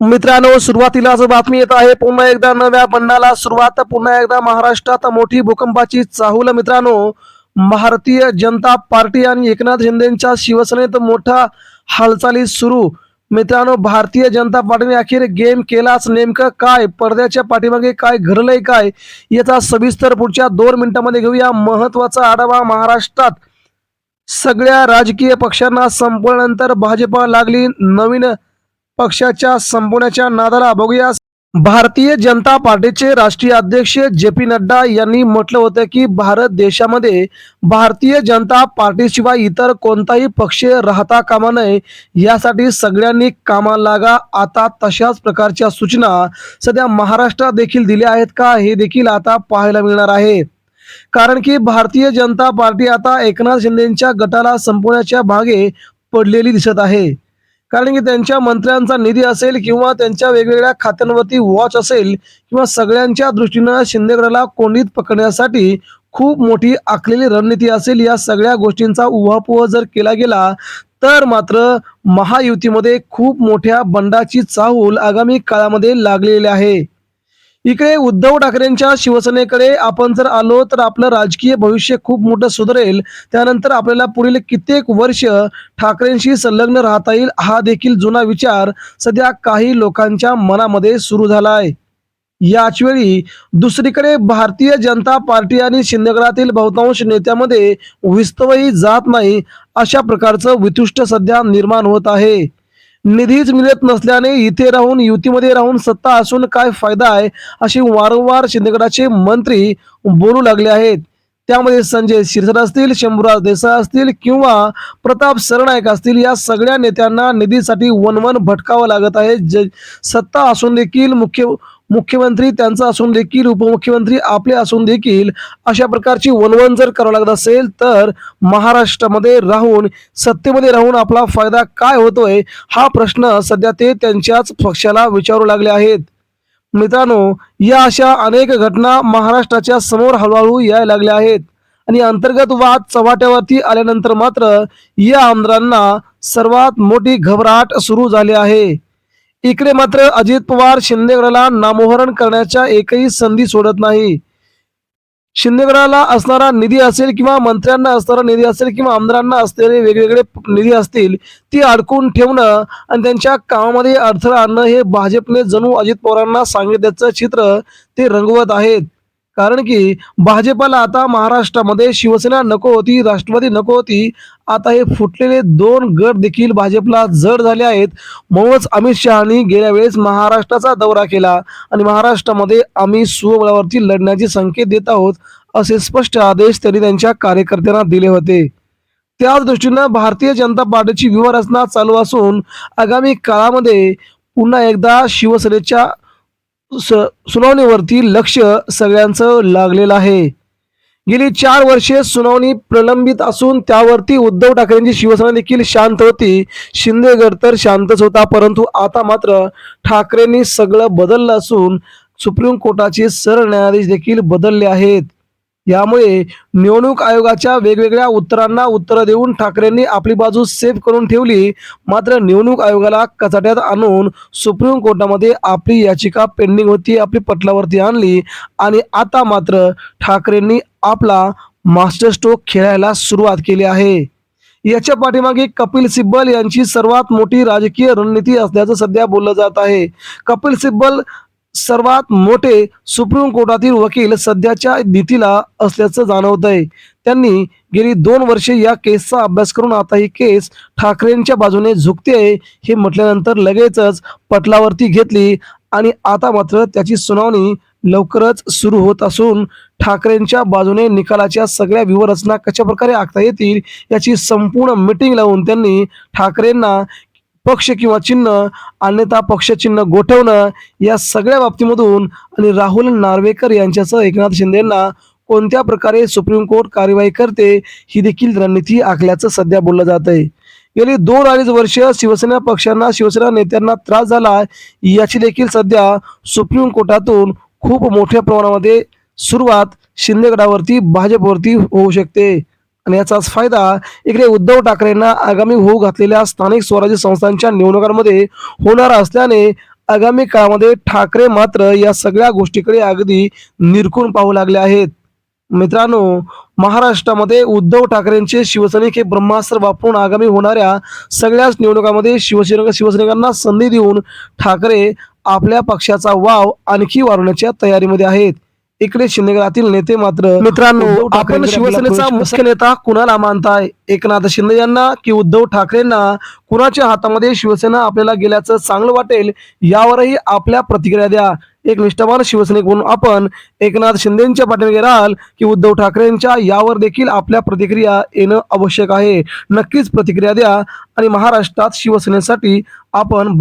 मित्रांनो सुरुवातीलाच बातमी येत आहे पुन्हा एकदा नव्या बंडाला सुरुवात पुन्हा एकदा महाराष्ट्रात मोठी भूकंपाची चाहूल मित्रांनो. भारतीय जनता पार्टी आणि एकनाथ शिंदेच्या शिवसेनेत मोठा हालचाली सुरू. मित्रांनो भारतीय जनता पार्टीने अखेर गेम केलाच नेमकं काय? पडद्याच्या पाठीमागे काय घडलंय काय? याचा सविस्तर पुढच्या दोन मिनिटांमध्ये घेऊया महत्त्वाचा आढावा महाराष्ट्रात. सगळ्या राजकीय पक्षांना संपल्यानंतर भाजपा लागली नवीन पक्षाच्या संपवण्याच्या नादाला बघूया भारतीय जनता पार्टीचे राष्ट्रीय अध्यक्ष जे पी नड्डा यांनी म्हटलं होतं की भारत देशामध्ये भारतीय जनता पार्टीशिवाय इतर कोणताही पक्ष राहता कामा नये यासाठी सगळ्यांनी कामा लागा. आता तशाच प्रकारच्या सूचना सध्या महाराष्ट्रात देखील दिल्या आहेत का हे देखील आता पाहायला मिळणार आहे. कारण की भारतीय जनता पार्टी आता एकनाथ शिंदेच्या गटाला संपवण्याच्या भागे पडलेली दिसत आहे. कारण की त्यांच्या मंत्र्यांचा निधी असेल किंवा त्यांच्या वेगवेगळ्या खात्यांवरती वॉच असेल किंवा सगळ्यांच्या दृष्टीनं शिंदेगडाला कोंडीत पकडण्यासाठी खूप मोठी आखलेली रणनीती असेल या सगळ्या गोष्टींचा उहापोह जर केला गेला तर मात्र महायुतीमध्ये खूप मोठ्या बंडाची चाहूल आगामी काळामध्ये लागलेली आहे. इकडे उद्धव ठाकरेंच्या शिवसेनेकडे आपण जर आलो तर आपलं राजकीय भविष्य खूप मोठं सुधारेल. त्यानंतर आपल्याला पुढील कित्येक वर्ष ठाकरेंशी संलग्न राहता येईल हा देखील जुना विचार सध्या काही लोकांच्या मनामध्ये सुरू झाला आहे. याच वेळी दुसरीकडे भारतीय जनता पार्टी आणि शिंदेगडातील बहुतांश नेत्यामध्ये विस्तवही जात नाही अशा प्रकारचं वितुष्ट सध्या निर्माण होत आहे. निधीच मिळत नसल्याने इथे राहून युतीमध्ये राहून सत्ता असून काय फायदा आहे अशी वारंवार शिंदेगडाचे मंत्री बोलू लागले आहेत. त्यामध्ये संजय शिरसर असतील शंभूराज देसाई असतील किंवा प्रताप सरनाईक असतील या सगळ्या नेत्यांना निधीसाठी वनवन भटकावं लागत आहे. ज सत्ता असून देखील मुख्य मुख्यमंत्री त्यांचा असून देखील उपमुख्यमंत्री आपले असून देखील अशा प्रकारची वणवण जर करावं लागत असेल तर महाराष्ट्रामध्ये राहून सत्तेमध्ये राहून आपला फायदा काय होतोय हा प्रश्न सध्या ते त्यांच्याच पक्षाला विचारू लागले आहेत. मित्रांनो या अशा अनेक घटना महाराष्ट्राच्या समोर हळूहळू यायला लागल्या आहेत. आणि अंतर्गत वाद चव्हाट्यावरती आल्यानंतर मात्र या आमदारांना सर्वात मोठी घबराट सुरू झाली आहे. इकडे मात्र अजित पवार शिंदेगडाला नामोहरण करण्याच्या एकही संधी सोडत नाही. शिंदेगडाला असणारा निधी असेल किंवा मंत्र्यांना असणारा निधी असेल किंवा आमदारांना असलेले वेगवेगळे निधी असतील ती अडकून ठेवणं आणि त्यांच्या कामामध्ये अडथळा आणणं हे भाजपने जणू अजित पवारांना सांगितल्याचं चित्र ते रंगवत आहेत. कारण की भाजपला आता महाराष्ट्रामध्ये शिवसेना नको होती राष्ट्रवादी नको होती. आता हे फुटलेले दोन गट देखील भाजपला जड झाले आहेत. म्हणूनच अमित शहानी गेल्या वेळेस महाराष्ट्राचा दौरा केला आणि महाराष्ट्रामध्ये आम्ही सुबळावरती लढण्याचे संकेत देत आहोत असे स्पष्ट आदेश त्यांनी त्यांच्या कार्यकर्त्यांना दिले होते. त्याच दृष्टीनं भारतीय जनता पार्टीची व्यूहरचना चालू असून आगामी काळामध्ये पुन्हा एकदा शिवसेनेच्या स- सुनावणीवरती लक्ष सगळ्यांचं लागलेलं आहे. गेली चार वर्षे सुनावणी प्रलंबित असून त्यावरती उद्धव ठाकरेंची शिवसेना देखील शांत होती. शिंदेगड तर शांतच होता परंतु आता मात्र ठाकरेंनी सगळं बदललं असून सुप्रीम कोर्टाचे सरन्यायाधीश देखील बदलले आहेत. यामुळे निवडणूक आयोगाच्या वेगवेगळ्या उत्तरांना उत्तरं देऊन ठाकरेंनी आपली बाजू सेफ करून ठेवली. मात्र निवडणूक आयोगाला कचाट्यात आणून सुप्रीम कोर्टामध्ये आपली याचिका पेंडिंग होती आपली पटलावरती आणली आणि आता मात्र ठाकरेंनी आपला मास्टर स्ट्रोक खेळायला सुरुवात केली आहे. याच्या पाठीमागे कपिल सिब्बल यांची सर्वात मोठी राजकीय रणनीती असल्याचं सध्या बोललं जात आहे. कपिल सिब्बल सर्वात मोठे सुप्रीम कोर्टातील वकील सध्याच्या नीतीला असल्याचं जाणवत आहे त्यांनी गेली दोन वर्षे या केसचा अभ्यास करून आता ही केस ठाकरेंच्या बाजूने झुकते हे म्हटल्यानंतर लगेचच पटलावरती घेतली आणि आता मात्र त्याची सुनावणी लवकरच सुरू होत असून ठाकरेंच्या बाजूने निकालाच्या सगळ्या व्यूहरचना कशा प्रकारे आखता येतील याची संपूर्ण मिटिंग लावून त्यांनी ठाकरेंना पक्ष किंवा चिन्ह अन्यथा पक्ष चिन्ह गोठवणं या सगळ्या बाबतीमधून आणि राहुल नार्वेकर यांच्यासह एकनाथ शिंदेंना कोणत्या प्रकारे सुप्रीम कोर्ट कार्यवाही करते ही देखील रणनीती आखल्याचं सध्या बोललं जात आहे गेली दोन अडीच वर्ष शिवसेना पक्षांना शिवसेना नेत्यांना त्रास झाला याची देखील सध्या सुप्रीम कोर्टातून खूप मोठ्या प्रमाणामध्ये सुरुवात शिंदेगडावरती भाजपवरती होऊ शकते. आणि याचाच फायदा इकडे उद्धव ठाकरेंना आगामी होऊ घातलेल्या स्थानिक स्वराज्य संस्थांच्या निवडणुकांमध्ये होणार असल्याने आगामी काळामध्ये ठाकरे मात्र या सगळ्या गोष्टीकडे अगदी निरखून पाहू लागले आहेत. मित्रांनो महाराष्ट्रामध्ये उद्धव ठाकरेंचे शिवसैनिक हे ब्रह्मास्त्र वापरून आगामी होणाऱ्या सगळ्याच निवडणुकांमध्ये शिवसेना शिवसैनिकांना संधी देऊन ठाकरे आपल्या पक्षाचा वाव आणखी वाढवण्याच्या तयारीमध्ये आहेत. इकडे शिंदेगडातील नेते मात्र मित्रांनो आपण शिवसेनेचा मुख्य नेता कुणाला मानताय? एकनाथ शिंदे यांना की उद्धव ठाकरेंना? कुणाच्या हातामध्ये शिवसेना आपल्याला गेल्याचं चांगलं वाटेल यावरही आपल्या प्रतिक्रिया द्या. एक निष्ठावान शिवसैनिक म्हणून आपण एकनाथ शिंदेच्या पाठीमागे राहाल की उद्धव ठाकरेंच्या यावर देखील आपल्या प्रतिक्रिया येणं आवश्यक आहे. नक्कीच प्रतिक्रिया द्या आणि महाराष्ट्रात शिवसेनेसाठी आपण